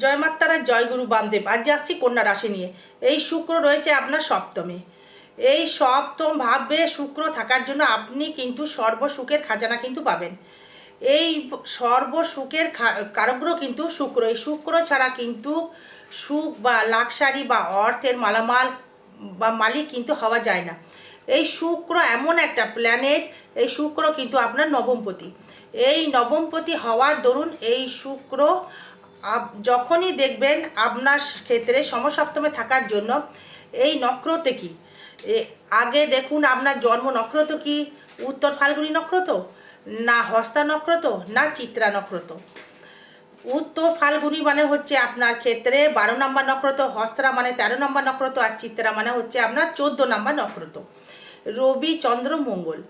জয় মাত্তারা জয় গুরু বামদেব আজকে আসছি কন্যা রাশি নিয়ে। এই শুক্র রয়েছে আপনার সপ্তমে। এই সপ্তম ভাবে শুক্র থাকার জন্য আপনি কিন্তু সর্বসুখের খাজানা কিন্তু পাবেন। এই সর্বসুখের কারগ্রহ কিন্তু শুক্র। এই শুক্র ছাড়া কিন্তু সুখ বা লাক্সারি বা অর্থের মালামাল বা মালিক কিন্তু হওয়া যায় না। এই শুক্র এমন একটা প্ল্যানেট এই শুক্র কিন্তু আপনার নবমপতি। এই নবমপতি হওয়ার দরুন এই শুক্র যখনই দেখবেন আপনার ক্ষেত্রে সমসপ্তমে থাকার জন্য, এই নক্ষত্রে কি? আগে দেখুন আপনার জন্ম নক্ষত্র কি? উত্তর ফাল্গুনী নক্ষত্র? না হস্তা নক্ষত্র? না চিত্রা নক্ষত্র? উত্তর ফাল্গুনি মানে হচ্ছে আপনার ক্ষেত্রে বারো নম্বর নক্ষত্র হস্তরা মানে তেরো নম্বর নক্ষত্র, আর চিত্রা মানে হচ্ছে আপনার চোদ্দ নম্বর নক্ষত্র। রবি, চন্দ্র, মঙ্গল।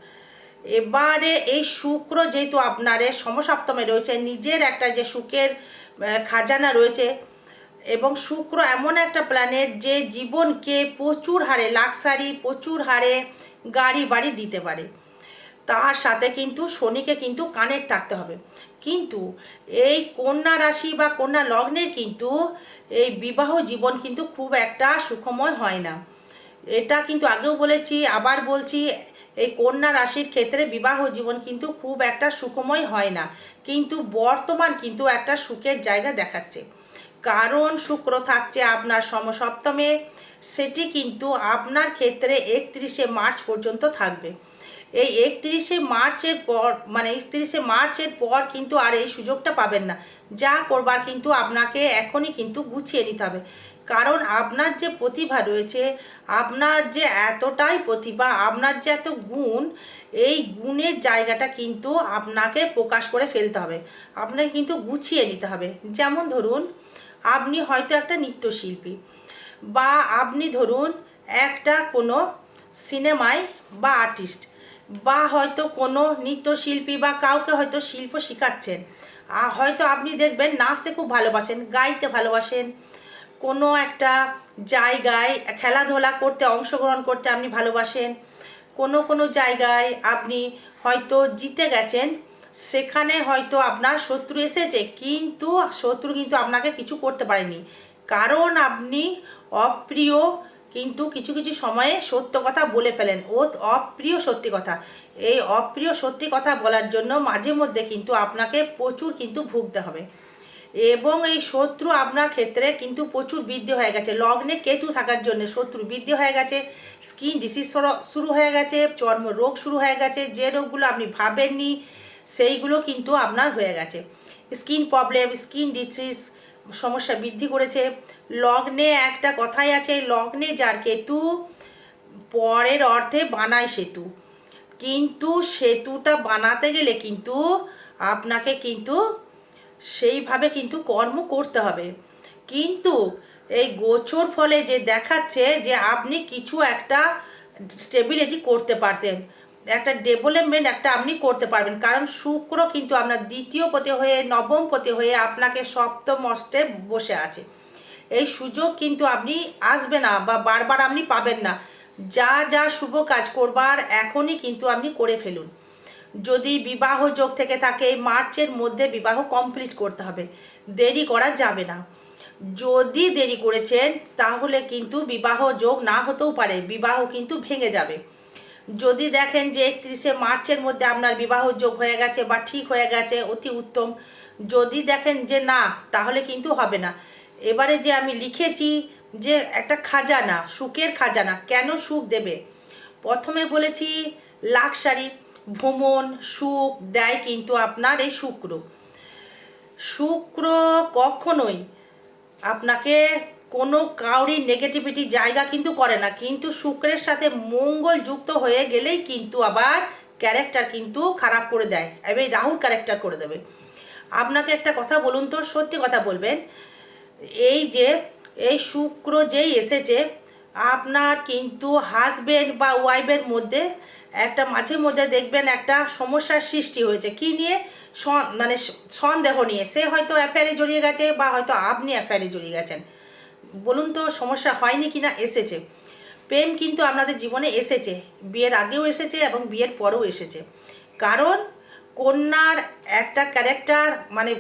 এবারে এই শুক্র যেহেতু আপনার সমসপ্তমে রয়েছে, নিজের একটা যে সুখের খাজানা রয়েছে। এবং শুক্র এমন একটা প্ল্যানেট যে জীবনকে প্রচুর হারে লাক্সারি প্রচুর হারে গাড়ি বাড়ি দিতে পারে। তার সাথে কিন্তু শনিকে কিন্তু কানেক্ট থাকতে হবে। কিন্তু এই কন্যা রাশি বা কন্যা লগ্নের কিন্তু এই বিবাহ জীবন কিন্তু খুব একটা সুখময় হয় না। এটা কিন্তু আগেও বলেছি, আবার বলছি এই কন্যা রাশির ক্ষেত্রে বিবাহ জীবন কিন্তু খুব একটা সুখময় হয় না। কিন্তু বর্তমান কিন্তু একটা সুখের জায়গা দেখাচ্ছে। কারণ শুক্র থাকছে আপনার সমসপ্তমে, সেটি কিন্তু আপনার ক্ষেত্রে একত্রিশে মার্চ পর্যন্ত থাকবে। এই একত্রিশে মার্চের পর মানে একত্রিশে মার্চের পর কিন্তু আর এই সুযোগটা পাবেন না। যা করবার কিন্তু আপনাকে এখনই কিন্তু গুছিয়ে নিতে হবে। কারণ আপনার যে প্রতিভা রয়েছে, আপনার যে এতটাই প্রতিভা, আপনার যে এত গুণ, এই গুণের জায়গাটা কিন্তু আপনাকে প্রকাশ করে ফেলতে হবে। আপনাকে কিন্তু গুছিয়ে নিতে হবে। যেমন ধরুন, আপনি হয়তো একটা নৃত্যশিল্পী বা আপনি ধরুন একটা কোনো সিনেমায় বা আর্টিস্ট বা হয়তো কোনো নৃত্যশিল্পী বা কাউকে হয়তো শিল্প শেখাচ্ছেন। হয়তো আপনি দেখবেন নাচতে খুব ভালোবাসেন, গাইতে ভালোবাসেন কোনো একটা জায়গায় খেলাধুলা করতে, অংশগ্রহণ করতে আপনি ভালোবাসেন, কোনো কোনো জায়গায় আপনি হয়তো জিতে গেছেন, সেখানে হয়তো আপনার শত্রু এসেছে, কিন্তু শত্রু কিন্তু আপনাকে কিছু করতে পারেনি। কারণ আপনি অপ্রিয়, কিন্তু কিছু কিছু সময়ে সত্য কথা বলে ফেলেন। ও অপ্রিয় সত্যি কথা। এই অপ্রিয় সত্যি কথা বলার জন্য মাঝে মধ্যে কিন্তু আপনাকে প্রচুর কিন্তু ভুগতে হবে। এবং এই শত্রু আপনার ক্ষেত্রে কিন্তু প্রচুর বৃদ্ধি হয়ে গেছে। লগ্নে কেতু থাকার জন্য শত্রু বৃদ্ধি হয়ে গেছে স্কিন ডিসিজ শুরু হয়ে গেছে, চর্ম রোগ শুরু হয়ে গেছে, যে রোগগুলো আপনি ভাবেননি, সেইগুলো কিন্তু আপনার হয়ে গেছে। স্কিন প্রবলেম স্কিন ডিসিজ সমস্যা বৃদ্ধি করেছে। লগ্নে একটা কথাই আছে, লগ্নে যার কেতু পরের অর্থে বানায় সেতু। কিন্তু সেতুটা বানাতে গেলে কিন্তু আপনাকে কিন্তু সেইভাবে কিন্তু কর্ম করতে হবে। কিন্তু এই গোচর ফলে যে দেখাচ্ছে যে আপনি কিছু একটা স্টেবিলিটি করতে পারতেন একটা ডেভেলপমেন্ট একটা আপনি করতে পারবেন। কারণ শুক্র কিন্তু আপনার দ্বিতীয় পথে হয়ে নবম পথে হয়ে আপনাকে সপ্তম অষ্টে বসে আছে। এই সুযোগ কিন্তু আপনি আসবে না বা বারবার আপনি পাবেন না। যা যা শুভ কাজ করবার এখনই কিন্তু আপনি করে ফেলুন। যদি বিবাহ যোগ থেকে থাকে, মার্চের মধ্যে বিবাহ কমপ্লিট করতে হবে। দেরি করা যাবে না। যদি দেরি করেছেন, তাহলে কিন্তু বিবাহ যোগ না হতেও পারে, বিবাহ কিন্তু ভেঙে যাবে। যদি দেখেন যে একত্রিশে মার্চের মধ্যে আপনার বিবাহ যোগ হয়ে গেছে বা ঠিক হয়ে গেছে, অতি উত্তম, যদি দেখেন যে না, তাহলে কিন্তু হবে না। এবারে যে আমি লিখেছি যে একটা খাজানা, সুখের খাজানা, কেন সুখ দেবে? প্রথমে বলেছি, লাক্সারি ভ্রমণ, সুখ দেয় কিন্তু আপনার এই শুক্র। শুক্র কখনোই আপনাকে কোনো কাউরি নেগেটিভিটি জায়গা কিন্তু করে না। কিন্তু শুক্রের সাথে মঙ্গল যুক্ত হয়ে গেলেই কিন্তু আবার ক্যারেক্টার কিন্তু খারাপ করে দেয়। এবার এই রাহুল ক্যারেক্টার করে দেবে। আপনাকে একটা কথা বলুন তো, সত্যি কথা বলবেন, এই যে, এই শুক্র যেই এসেছে, আপনার কিন্তু হাজবেন্ড বা ওয়াইফের মধ্যে একটা মাঝে মধ্যে দেখবেন একটা সমস্যার সৃষ্টি হয়েছে। কি নিয়ে? মানে সন্দেহ নিয়ে। সে হয়তো অ্যাফেয়ারে জড়িয়ে গেছে বা হয়তো আপনি অ্যাফেয়ারে জড়িয়ে গেছেন। বলুন তো, সমস্যা হয়নি কি না এসেছে। প্রেম কিন্তু আপনাদের জীবনে এসেছে। বিয়ের আগেও এসেছে এবং বিয়ের পরেও এসেছে। কারণ কন্যার একটা ক্যারেক্টার মানে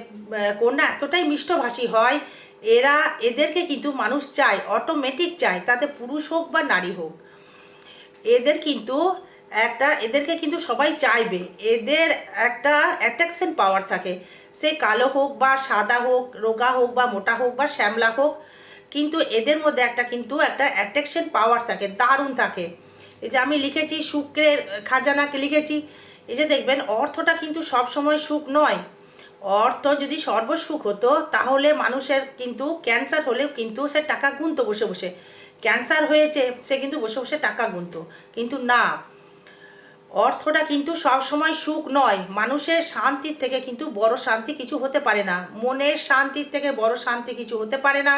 কন্যা এতটাই মিষ্টভাষী হয়, এরা এদেরকে কিন্তু মানুষ চায় অটোমেটিক চায়, তাতে পুরুষ হোক বা নারী হোক। এদের কিন্তু একটা, এদেরকে কিন্তু সবাই চাইবে। এদের একটা অ্যাট্রাকশন পাওয়ার থাকে। সে কালো হোক বা সাদা হোক, রোগা হোক বা মোটা হোক বা শ্যামলা হোক, কিন্তু এদের মধ্যে একটা কিন্তু একটা অ্যাট্রাকশন পাওয়ার থাকে, দারুণ থাকে। এই যে আমি লিখেছি শুক্রের খাজানাকে লিখেছি, এই যে দেখবেন অর্থটা কিন্তু সব সময় সুখ নয়। অর্থ যদি সর্বসুখ হতো, তাহলে মানুষের কিন্তু ক্যান্সার হলেও কিন্তু সে টাকা গুনতো বসে বসে। ক্যান্সার হয়েছে, সে কিন্তু বসে বসে টাকা গুনতো। কিন্তু না অর্থটা কিন্তু সব সময় সুখ নয়। মানুষের শান্তির থেকে কিন্তু বড় শান্তি কিছু হতে পারে না। মনের শান্তির থেকে বড় শান্তি কিছু হতে পারে না।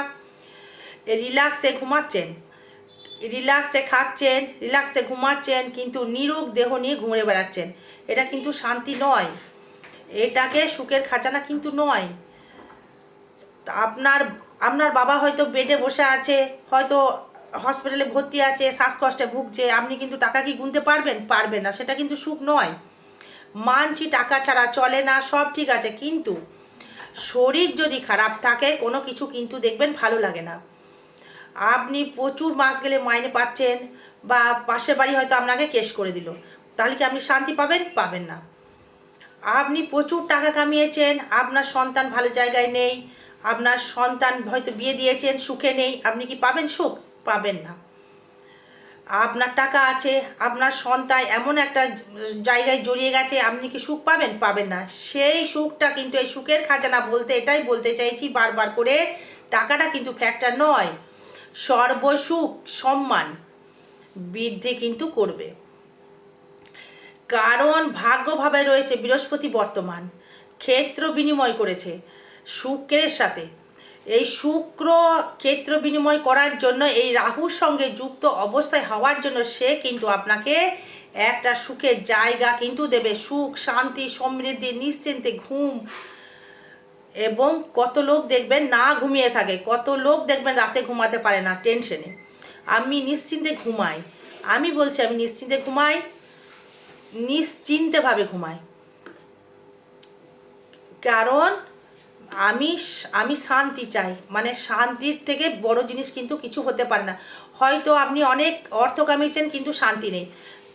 রিল্যাক্সে ঘুমাচ্ছেন। রিল্যাক্সে খাচ্ছেন, রিল্যাক্সে ঘুমাচ্ছেন, কিন্তু নিরোগ দেহ নিয়ে ঘুরে বেড়াচ্ছেন। এটা কিন্তু শান্তি নয়। এটাকে সুখের খাজানা কিন্তু নয়। আপনার আপনার বাবা হয়তো বেডে বসে আছে, হয়তো হসপিটালে ভর্তি আছে, শ্বাসকষ্টে ভুগছে, আপনি কিন্তু টাকা কি গুনতে পারবেন? পারবেন না, সেটা কিন্তু সুখ নয়। মানছি টাকা ছাড়া চলে না, সব ঠিক আছে, কিন্তু শরীর যদি খারাপ থাকে, কোনো কিছু কিন্তু দেখবেন ভালো লাগে না। আপনি প্রচুর মাস গেলে মাইনে পাচ্ছেন, বা পাশের বাড়ি হয়তো আপনাকে কেস করে দিল। তাহলে কি আপনি শান্তি পাবেন? পাবেন না। আপনি প্রচুর টাকা কামিয়েছেন, আপনার সন্তান ভালো জায়গায় নেই, আপনার সন্তান হয়তো বিয়ে দিয়েছেন, সুখে নেই, আপনি কি পাবেন সুখ? পাবেন না। আপনার টাকা আছে, আপনার সন্তান এমন একটা জায়গায় জড়িয়ে গেছে, আপনি কি সুখ পাবেন? পাবেন না। সেই সুখটা কিন্তু এই সুখের খাজানা বলতে, এটাই বলতে চাইছি বারবার করে, টাকাটা কিন্তু ফ্যাক্টর নয়। সর্বসুখ, সম্মান বৃদ্ধি কিন্তু করবে। কারণ ভাগ্যভাবে রয়েছে বৃহস্পতি বর্তমান, ক্ষেত্র বিনিময় করেছে শুক্রের সাথে। এই শুক্র ক্ষেত্র বিনিময় করার জন্য, এই রাহুর সঙ্গে যুক্ত অবস্থায় হওয়ার জন্য সে কিন্তু আপনাকে একটা সুখের জায়গা কিন্তু দেবে। সুখ, শান্তি, সমৃদ্ধি, নিশ্চিন্তে ঘুম এবং কত লোক দেখবেন না ঘুমিয়ে থাকে। কত লোক দেখবেন রাতে ঘুমাতে পারে না টেনশনে আমি নিশ্চিন্তে ঘুমাই। আমি বলছি, আমি নিশ্চিন্তে ঘুমাই নিশ্চিন্তেভাবে ঘুমাই। কারণ আমি আমি শান্তি চাই। মানে শান্তির থেকে বড় জিনিস কিন্তু কিছু হতে পারে না। হয়তো আপনি অনেক অর্থ কামিয়েছেন কিন্তু শান্তি নেই।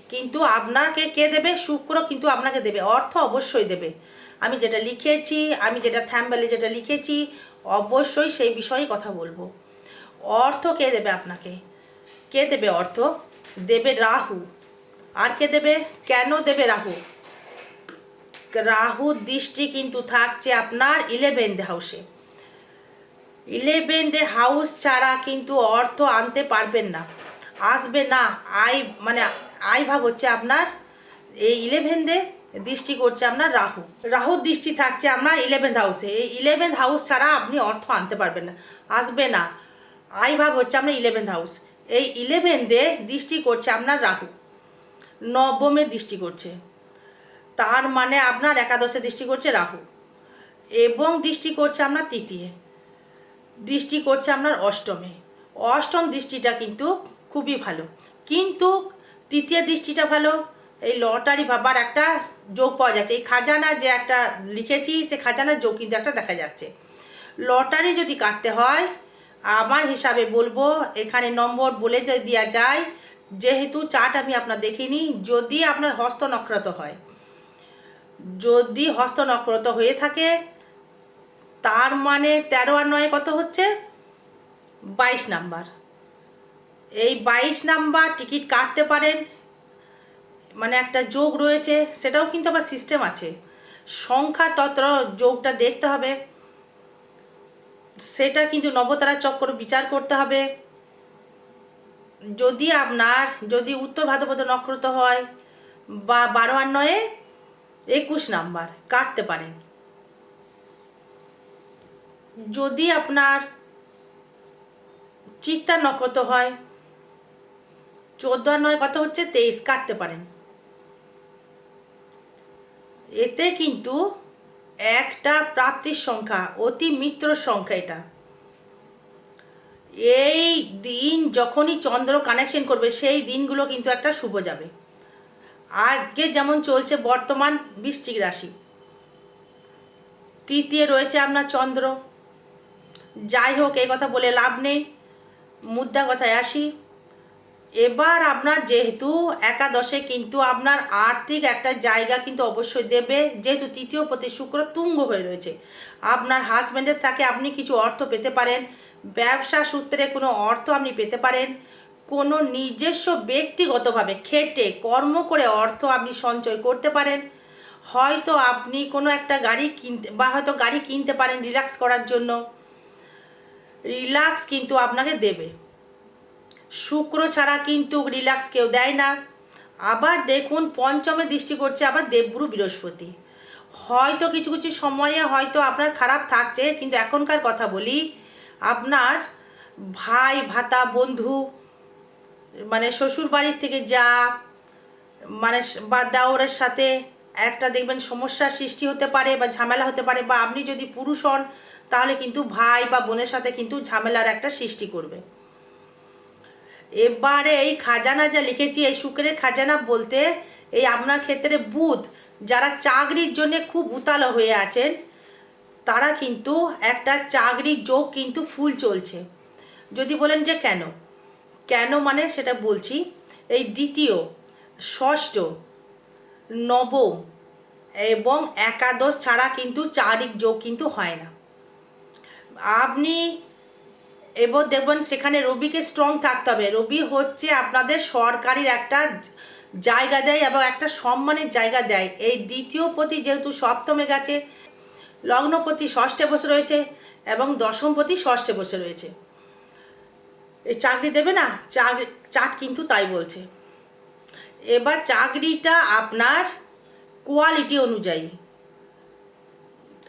কিন্তু আপনাকে কে দেবে? শুক্র কিন্তু আপনাকে দেবে। অর্থ অবশ্যই দেবে। আমি যেটা লিখেছি, আমি যেটা থ্যাম্বেলে যেটা লিখেছি, অবশ্যই সেই বিষয়ে কথা বলব। অর্থ কে দেবে আপনাকে? কে দেবে অর্থ? দেবে রাহু। আর কে দেবে? কেন দেবে রাহু? রাহুর দৃষ্টি কিন্তু থাকছে আপনার ইলেভেন্থ হাউসে ইলেভেন্থ হাউস ছাড়া কিন্তু অর্থ আনতে পারবেন না। আসবে না, আয় মানে আয় ভাব হচ্ছে আপনার, এই ইলেভেন্থে দৃষ্টি করছে আপনার রাহু। রাহুর দৃষ্টি থাকছে আপনার ইলেভেন্থ হাউসে এই ইলেভেন্থ হাউস ছাড়া আপনি অর্থ আনতে পারবেন না। আসবে না, আয় ভাব হচ্ছে আপনার ইলেভেন্থ হাউস এই ইলেভেন্থে দৃষ্টি করছে আপনার রাহু। নবমে দৃষ্টি করছে। তার মানে আপনার একাদশে দৃষ্টি করছে রাহু। এবং দৃষ্টি করছে আপনার তৃতীয়। দৃষ্টি করছে আপনার অষ্টমে। অষ্টম দৃষ্টিটা কিন্তু খুবই ভালো। কিন্তু তৃতীয় দৃষ্টিটা ভালো। এই লটারি ভাবার একটা যোগ পাওয়া যাচ্ছে। এই খাজানা যে একটা লিখেছি, সে খাজানার যোগ কিন্তু একটা দেখা যাচ্ছে। লটারি যদি কাটতে হয়, আমার হিসাবে বলব, এখানে নম্বর বলে দেওয়া যায়, যেহেতু চাট আমি আপনার দেখিনি, যদি আপনার হস্ত নক্ষত্র হয় যদি হস্ত নক্ষত্র হয়ে থাকে, তার মানে তেরো আর নয় কত হচ্ছে? বাইশ নাম্বার। এই বাইশ নাম্বার টিকিট কাটতে পারেন মানে একটা যোগ রয়েছে, সেটাও কিন্তু আবার সিস্টেম আছে। সংখ্যা তত্র যোগটা দেখতে হবে। সেটা কিন্তু নবতারা চক্র বিচার করতে হবে। যদি আপনার, যদি উত্তর ভাদ্রপদ নক্ষত্র হয়, বা বারো আর নয়ে একুশ নাম্বার, কাটতে পারেন। যদি আপনার চিত্তার নক্ষত্র হয় চোদ্দ নয় কত হচ্ছে? তেইশ, কাটতে পারেন। এতে কিন্তু একটা প্রাপ্তির সংখ্যা, অতি মিত্র সংখ্যা এটা। এই দিন যখনই চন্দ্র কানেকশন করবে, সেই দিনগুলো কিন্তু একটা শুভ যাবে। আজকে যেমন চলছে বর্তমান বৃশ্চিক রাশি। তৃতীয় রয়েছে আপনার চন্দ্র। যাই হোক, এই কথা বলে লাভ নেই। মুদ্রা কথায় আসি। এবার আপনার যেহেতু একাদশে কিন্তু আপনার আর্থিক একটা জায়গা কিন্তু অবশ্যই দেবে। যেহেতু তৃতীয় প্রতি শুক্র তুঙ্গ হয়ে রয়েছে। আপনার হাজব্যান্ডের তাকে আপনি কিছু অর্থ পেতে পারেন। ব্যবসা সূত্রে কোনো অর্থ আপনি পেতে পারেন। কোনো নিজস্ব ব্যক্তিগতভাবে খেটে কর্ম করে অর্থ আপনি সঞ্চয় করতে পারেন। হয়তো আপনি কোনো একটা গাড়ি কিনতে বা হয়তো গাড়ি কিনতে পারেন রিল্যাক্স করার জন্য। রিল্যাক্স কিন্তু আপনাকে দেবে। শুক্র ছাড়া কিন্তু রিল্যাক্স কেউ দেয় না। আবার দেখুন, পঞ্চমে দৃষ্টি করছে আবার দেবগুরু বৃহস্পতি। হয়তো কিছু কিছু সময়ে হয়তো আপনার খারাপ থাকছে, কিন্তু এখনকার কথা বলি, আপনার ভাই, ভাতা, বন্ধু মানে শ্বশুর বাড়ির থেকে যা মানে বা দেওরের সাথে একটা দেখবেন সমস্যার সৃষ্টি হতে পারে বা ঝামেলা হতে পারে বা আপনি যদি পুরুষ হন, তাহলে কিন্তু ভাই বা বোনের সাথে কিন্তু ঝামেলার একটা সৃষ্টি করবে। এবারে এই খাজানা যা লিখেছি, এই শুক্রের খাজানা বলতে এই আপনার ক্ষেত্রে বুধ, যারা চাকরির জন্য খুব উতালো হয়ে আছেন, তারা কিন্তু একটা চাকরির যোগ কিন্তু ফুল চলছে। যদি বলেন যে কেন? কেন মানে সেটা বলছি, এই দ্বিতীয়, ষষ্ঠ নবম এবং একাদশ ছাড়া কিন্তু চারিক যোগ কিন্তু হয় না। আপনি এবার দেখবেন সেখানে রবিকে স্ট্রং থাকতে হবে। রবি হচ্ছে আপনাদের সরকারির একটা জায়গা দেয় এবং একটা সম্মানের জায়গা দেয়। এই দ্বিতীয় পতি যেহেতু সপ্তমে গেছে, লগ্নপতি ষষ্ঠে বসে রয়েছে এবং দশমপতি ষষ্ঠে বসে রয়েছে। এই চাকরি দেবে না চাকরি চাট কিন্তু তাই বলছে। এবার চাকরিটা আপনার কোয়ালিটি অনুযায়ী।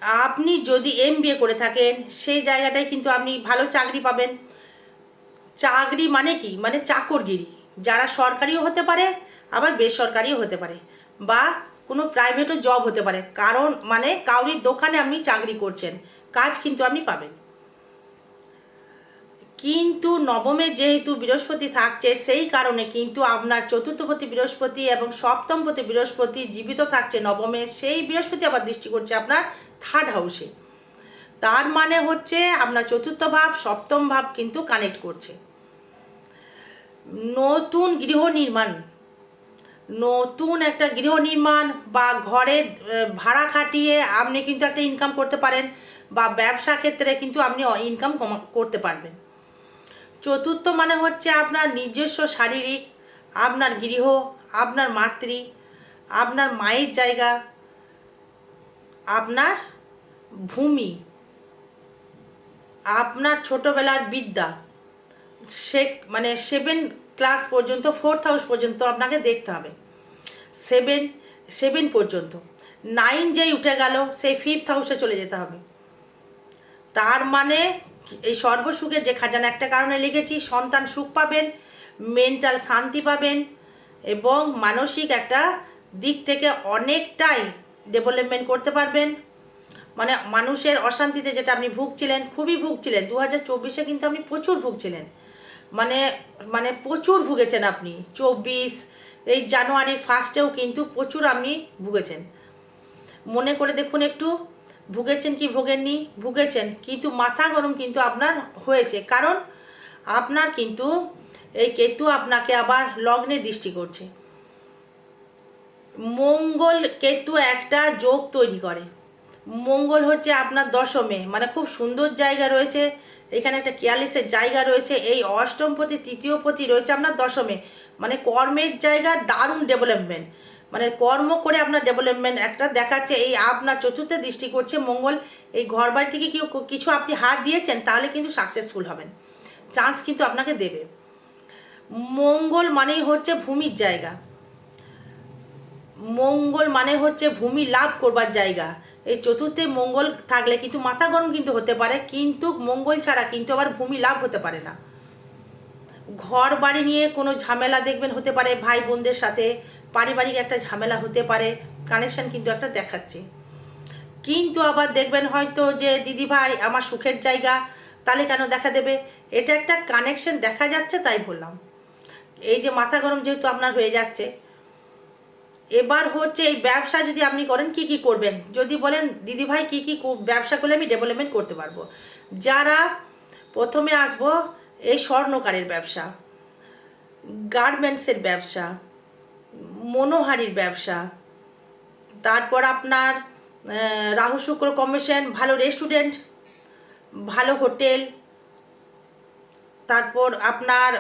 আপনি যদি এম করে থাকেন, সেই জায়গাটায় কিন্তু আপনি ভালো চাকরি পাবেন। চাকরি মানে কি? মানে চাকরগিরি। যারা সরকারিও হতে পারে, আবার বেসরকারিও হতে পারে বা কোনো প্রাইভেটও জব হতে পারে। কারণ মানে কাউরির দোকানে আপনি চাকরি করছেন, কাজ কিন্তু আপনি পাবেন। কিন্তু নবমে যেহেতু বৃহস্পতি থাকছে, সেই কারণে কিন্তু আপনার চতুর্থপতি বৃহস্পতি এবং সপ্তমপতি বৃহস্পতি জীবিত থাকছে নবমে। সেই বৃহস্পতি আবার দৃষ্টি করছে আপনার থার্ড হাউসে তার মানে হচ্ছে আপনার চতুর্থ ভাব, সপ্তম ভাব কিন্তু কানেক্ট করছে। নতুন গৃহ নির্মাণ। নতুন একটা গৃহ নির্মাণ বা ঘরে ভাড়া খাটিয়ে আপনি কিন্তু একটা ইনকাম করতে পারেন বা ব্যবসা ক্ষেত্রে কিন্তু আপনি ইনকাম করতে পারবেন। চতুর্থ মানে হচ্ছে আপনার নিজস্ব শারীরিক, আপনার গৃহ, আপনার মাতৃ, আপনার মায়ের জায়গা, আপনার ভূমি, আপনার ছোটোবেলার বিদ্যা। সে মানে সেভেন ক্লাস পর্যন্ত ফোর্থ হাউস পর্যন্ত আপনাকে দেখতে হবে। সেভেন সেভেন পর্যন্ত। নাইন যেই উঠে গেল, সেই ফিফথ হাউসে চলে যেতে হবে। তার মানে এই সর্বসুখের যে খাজানা, একটা কারণে লিখেছি, সন্তান সুখ পাবেন মেন্টাল শান্তি পাবেন, এবং মানসিক একটা দিক থেকে অনেকটাই ডেভেলপমেন্ট করতে পারবেন। মানে মানুষের অশান্তিতে যেটা আপনি ভুগছিলেন, খুবই ভুগছিলেন দু হাজার চব্বিশে কিন্তু আপনি প্রচুর ভুগছিলেন। মানে মানে প্রচুর ভুগেছেন আপনি, চব্বিশ, এই জানুয়ারির ফার্স্টেও কিন্তু প্রচুর আপনি ভুগেছেন। মনে করে দেখুন একটু। ভুগেছেন কি ভোগেননি? ভুগেছেন। কিন্তু মাথা গরম কিন্তু আপনার হয়েছে। কারণ আপনার কিন্তু এই কেতু আপনাকে আবার লগ্নে দৃষ্টি করছে। মঙ্গল কেতু একটা যোগ তৈরি করে। মঙ্গল হচ্ছে আপনার দশমে। মানে খুব সুন্দর জায়গা রয়েছে। এখানে একটা কেয়ালিসের জায়গা রয়েছে। এই অষ্টমপতি, তৃতীয়পতি রয়েছে আপনার দশমে। মানে কর্মের জায়গা, দারুণ ডেভেলপমেন্ট। মানে কর্ম করে আপনার ডেভেলপমেন্ট একটা দেখাচ্ছে এই আপনার চতুর্থে দৃষ্টি করছে মঙ্গল, এই ঘর বাড়ি থেকে কেউ কিছু আপনি হাত দিয়েছেন, তাহলে কিন্তু সাকসেসফুল হবেন। চান্স কিন্তু আপনাকে দেবে। মঙ্গল মানেই হচ্ছে ভূমির জায়গা। মঙ্গল মানে হচ্ছে ভূমি লাভ করবার জায়গা। এই চতুর্থে মঙ্গল থাকলে কিন্তু মাথা গরম কিন্তু হতে পারে, কিন্তু মঙ্গল ছাড়া কিন্তু আবার ভূমি লাভ হতে পারে না। ঘর বাড়ি নিয়ে কোনো ঝামেলা দেখবেন হতে পারে ভাই বোনদের সাথে পারিবারিক একটা ঝামেলা হতে পারে কানেকশন কিন্তু একটা দেখাচ্ছে। কিন্তু আবার দেখবেন হয়তো যে দিদি ভাই আমার সুখের জায়গা, তাহলে কেন দেখা দেবে? এটা একটা কানেকশন দেখা যাচ্ছে তাই বললাম। এই যে মাথা গরম যেহেতু আপনার হয়ে যাচ্ছে, এবার হচ্ছে এই ব্যবসা যদি আপনি করেন, কি কি করবেন? যদি বলেন দিদি ভাই কী কী, ব্যবসা করলে আমি ডেভেলপমেন্ট করতে পারব? যারা প্রথমে আসব, এই স্বর্ণকারের ব্যবসা গার্মেন্টসের ব্যবসা মনোহারির ব্যবসা। তারপর আপনার রাহু শুক্র কমিশন ভালো রেস্টুরেন্ট ভালো হোটেল, তারপর আপনার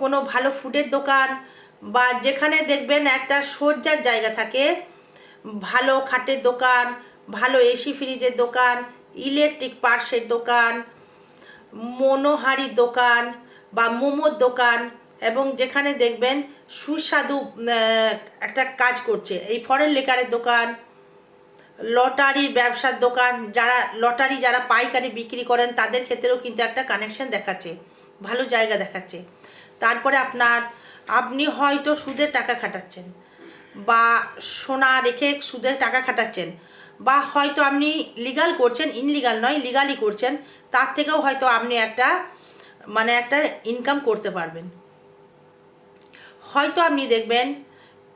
কোনো ভালো ফুডের দোকান, বা যেখানে দেখবেন একটা সজ্জার জায়গা থাকে, ভালো খাটের দোকান, ভালো এসি ফ্রিজের দোকান ইলেকট্রিক পার্সের দোকান মনোহারি দোকান, বা মোমোর দোকান, এবং যেখানে দেখবেন সুস্বাদু একটা কাজ করছে। এই ফরেন লেকারের দোকান, লটারির ব্যবসার দোকান, যারা, লটারি যারা পাইকারি বিক্রি করেন, তাদের ক্ষেত্রেও কিন্তু একটা কানেকশন দেখাচ্ছে, ভালো জায়গা দেখাচ্ছে। তারপরে আপনার, আপনি হয়তো সুদের টাকা খাটাচ্ছেন, বা সোনা রেখে সুদের টাকা খাটাচ্ছেন, বা হয়তো আপনি লিগাল করছেন ইনলিগাল নয় লিগালি করছেন, তার থেকেও হয়তো আপনি একটা মানে একটা ইনকাম করতে পারবেন। হয়তো আপনি দেখবেন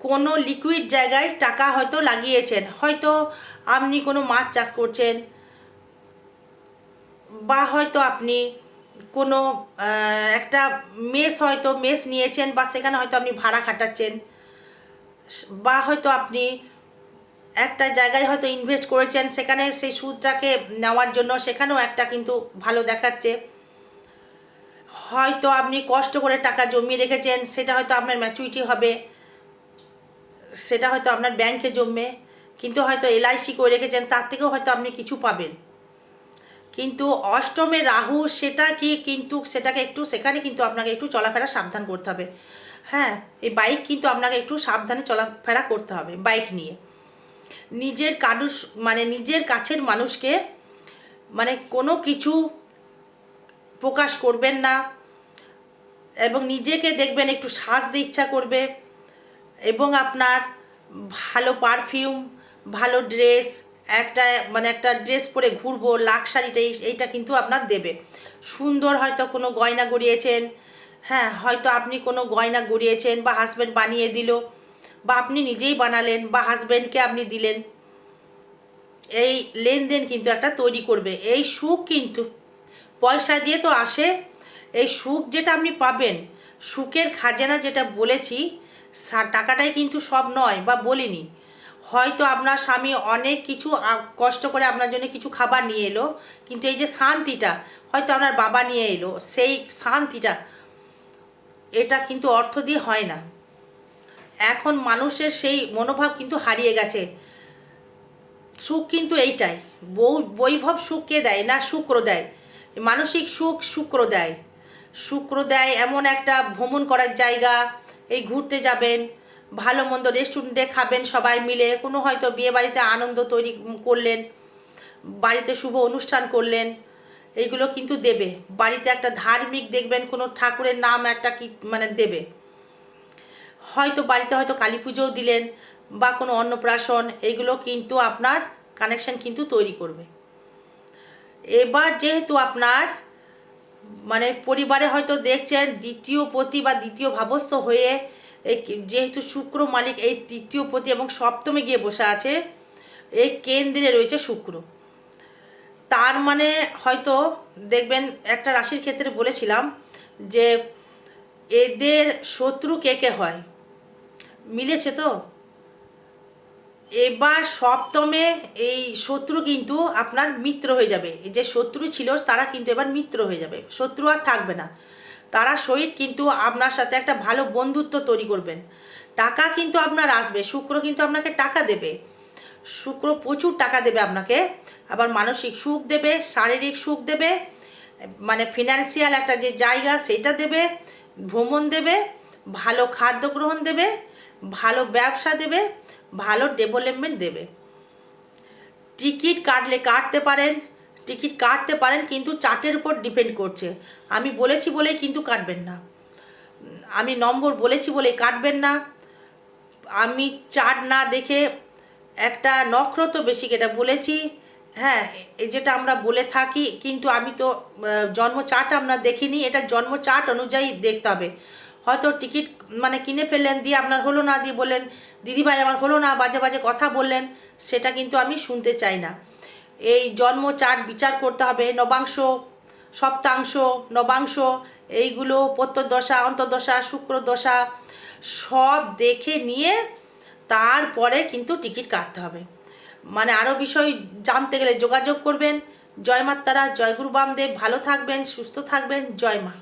কোনো লিকুইড জায়গায় টাকা হয়তো লাগিয়েছেন। হয়তো আপনি কোনো মাছ চাষ করছেন বা হয়তো আপনি কোনো একটা মেস হয়তো মেস নিয়েছেন বা সেখানে হয়তো আপনি ভাড়া খাটাচ্ছেন। বা হয়তো আপনি একটা জায়গায় হয়তো ইনভেস্ট করেছেন, সেখানে সেই সুদটাকে নেওয়ার জন্য সেখানেও একটা কিন্তু ভালো দেখাচ্ছে। হয়তো আপনি কষ্ট করে টাকা জমিয়ে রেখেছেন, সেটা হয়তো আপনার ম্যাচুরিটি হবে, সেটা হয়তো আপনার ব্যাংকে জমবে, কিন্তু হয়তো এলআইসি করে রেখেছেন, তার থেকেও হয়তো আপনি কিছু পাবেন। কিন্তু অষ্টমে রাহু, সেটা কি কিন্তু, সেটাকে একটু, সেখানে কিন্তু আপনাকে একটু চলাফেরা সাবধান করতে হবে। হ্যাঁ এই বাইক কিন্তু আপনাকে একটু সাবধানে চলাফেরা করতে হবে বাইক নিয়ে। নিজের কানুষ মানে নিজের কাছের মানুষকে মানে কোনো কিছু প্রকাশ করবেন না এবং নিজেকে দেখবেন একটু সাজতে ইচ্ছা করবে এবং আপনার ভালো পারফিউম, ভালো ড্রেস, একটা মানে একটা ড্রেস পরে ঘুরবো, লাক্সারিটা এইটা কিন্তু আপনার দেবে। সুন্দর হয়তো কোনো গয়না গড়িয়েছেন হ্যাঁ হয়তো আপনি কোনো গয়না গড়িয়েছেন বা হাজব্যান্ড বানিয়ে দিল বা আপনি নিজেই বানালেন বা হাজব্যান্ডকে আপনি দিলেন, এই লেনদেন কিন্তু একটা তৈরি করবে। এই সুখ কিন্তু পয়সা দিয়ে তো আসে। এই সুখ যেটা আপনি পাবেন, সুখের খাজানা যেটা বলেছি টাকাটাই কিন্তু সব নয় বা বলিনি। হয়তো আপনার স্বামী অনেক কিছু কষ্ট করে আপনার জন্য কিছু খাবার নিয়ে এলো, কিন্তু এই যে শান্তিটা, হয়তো আপনার বাবা নিয়ে এলো, সেই শান্তিটা, এটা কিন্তু অর্থ দিয়ে হয় না। এখন মানুষের সেই মনোভাব কিন্তু হারিয়ে গেছে। সুখ কিন্তু এইটাই বৈভব সুখ কে দেয় না শুক্র দেয়। মানসিক সুখ শুক্র দেয়। শুক্র দেয় এমন একটা ভ্রমণ করার জায়গা, এই ঘুরতে যাবেন, ভালো মন্দ রেস্টুরেন্টে খাবেন সবাই মিলে, কোনো হয়তো বিয়ে বাড়িতে আনন্দ তৈরি করলেন, বাড়িতে শুভ অনুষ্ঠান করলেন এইগুলো কিন্তু দেবে। বাড়িতে একটা ধার্মিক দেখবেন, কোনো ঠাকুরের নাম একটা কি মানে দেবে। হয়তো বাড়িতে হয়তো কালী পুজোও দিলেন বা কোনো অন্নপ্রাশন এইগুলো কিন্তু আপনার কানেকশন কিন্তু তৈরি করবে। এবার যেহেতু আপনার মানে পরিবারে হয়তো দেখছেন দ্বিতীয় পতি বা দ্বিতীয় ভাবস্থ হয়ে যেহেতু শুক্র মালিক এই তৃতীয় পতি এবং সপ্তমে গিয়ে বসে আছে, এই কেন্দ্রে রয়েছে শুক্র। তার মানে হয়তো দেখবেন একটা রাশির ক্ষেত্রে বলেছিলাম যে এদের শত্রু কে কে হয়? মিলেছে তো? এবার সপ্তমে এই শত্রু কিন্তু আপনার মিত্র হয়ে যাবে। যে শত্রু ছিল, তারা কিন্তু এবার মিত্র হয়ে যাবে। শত্রু আর থাকবে না। তারা সহিত কিন্তু আপনার সাথে একটা ভালো বন্ধুত্ব তৈরি করবেন। টাকা কিন্তু আপনার আসবে, শুক্র কিন্তু আপনাকে টাকা দেবে। শুক্র প্রচুর টাকা দেবে আপনাকে। আবার মানসিক সুখ দেবে, শারীরিক সুখ দেবে মানে ফিনান্সিয়াল একটা যে জায়গা, সেটা দেবে, ভ্রমণ দেবে, ভালো খাদ্য গ্রহণ দেবে, ভালো ব্যবসা দেবে ভালো ডেভেলপমেন্ট দেবে। টিকিট কাটলে কাটতে পারেন, টিকিট কাটতে পারেন, কিন্তু চার্টের উপর ডিপেন্ড করছে। আমি বলেছি বলেই কিন্তু কাটবেন না। আমি নম্বর বলেছি বলেই কাটবেন না। আমি চার্ট না দেখে একটা নক্ষত্র বেশি এটা বলেছি হ্যাঁ এই যেটা আমরা বলে থাকি, কিন্তু আমি তো জন্ম চার্ট আমরা দেখিনি, এটা জন্ম চার্ট অনুযায়ী দেখতে হবে। হয়তো টিকিট মানে কিনে ফেললেন, দিয়ে আপনার হলো না দিয়ে বললেন, দিদিভাই, আমার হলো না, বাজে বাজে কথা বললেন। সেটা কিন্তু আমি শুনতে চাই না। এই জন্ম চার্ট বিচার করতে হবে, নবাংশ, সপ্তাংশ, নবাংশ, এইগুলো প্রত্যদশা, অন্তর্দশা, শুক্রদশা, সব দেখে নিয়ে তারপরে কিন্তু টিকিট কাটতে হবে। মানে আরও বিষয় জানতে গেলে যোগাযোগ করবেন। জয় মাতারা, জয় বামদেব, ভালো থাকবেন, সুস্থ থাকবেন, জয় মা।